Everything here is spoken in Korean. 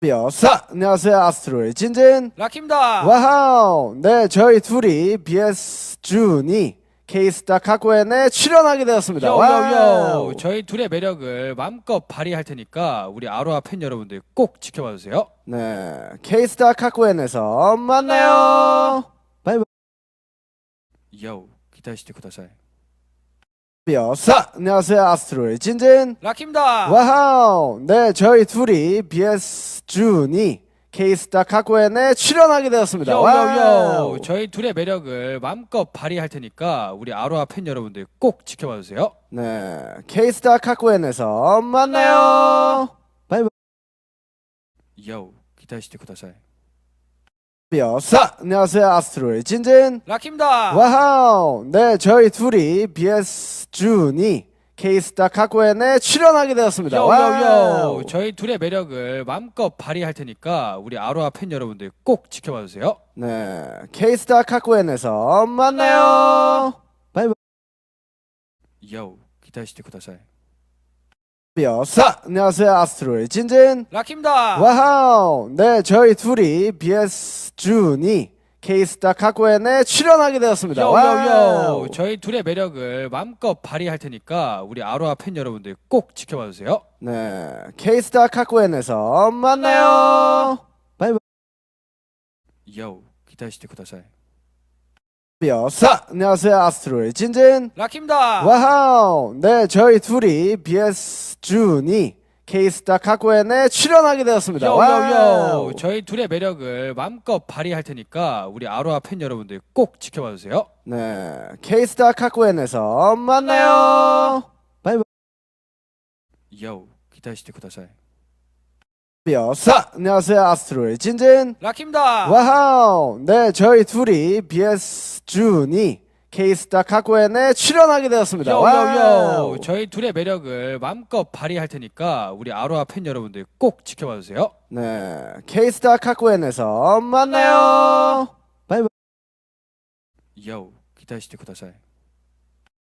비어사 안녕하세요 아스트로의 진진 락입니다. 와우 네 저희 둘이 BS 준이 K스타 카코엔에 출연하게 되었습니다 와우. 요요요. 저희 둘의 매력을 마음껏 발휘할 테니까 우리 아로하 팬 여러분들 꼭 지켜봐 주세요. 네 K스타 카코엔에서 만나요 바이바이 요. 기다리시대 쿠다사이. 비어사 안녕하세요 아스트로의 진진 락입니다. 와우 네 저희 둘이 BS 준이 K스타 카코엔에 출연하게 되었습니다 와우. 요요요. 저희 둘의 매력을 마음껏 발휘할 테니까 우리 아로하 팬 여러분들 꼭 지켜봐 주세요. 네 K스타 카코엔에서 만나요 바이바이 요. 기다리시대 쿠다사이. 비어사 안녕하세요 아스트로의 진진 락입니다. 와우 네 저희 둘이 BS 준이 K스타 카코엔에 출연하게 되었습니다 요요요. 와우. 저희 둘의 매력을 마음껏 발휘할 테니까 우리 아로하 팬 여러분들 꼭 지켜봐 주세요. 네 K스타 카코엔에서 만나요 바이바이 요. 기다리시대 쿠다사이. 비어사 안녕하세요 아스트로의 진진 락입니다. 와우 네 저희 둘이 BS 준이 K스타 카코엔에 출연하게 되었습니다 와우. 요요요. 저희 둘의 매력을 마음껏 발휘할 테니까 우리 아로하 팬 여러분들 꼭 지켜봐 주세요. 네 K스타 카코엔에서 만나요 바이바이 요. 기다리시대 쿠다사이. 비어사 안녕하세요 아스트로의 진진 락입니다. 와우 네 저희 둘이 BS 준이 K스타 카코엔에 출연하게 되었습니다 요요요. 와우. 저희 둘의 매력을 마음껏 발휘할 테니까 우리 아로하 팬 여러분들 꼭 지켜봐 주세요. 네 K스타 카코엔에서 만나요 바이바이 요. 기다리시대 쿠다사이. 비어사 안녕하세요 아스트로의 진진 락입니다. 와우 네 저희 둘이 BS 준이 K스타 카코엔에 출연하게 되었습니다 와우. 요요요. 저희 둘의 매력을 마음껏 발휘할 테니까 우리 아로하 팬 여러분들 꼭 지켜봐 주세요. 네 K스타 카코엔에서 만나요 바이바이 요. 쿠다사이.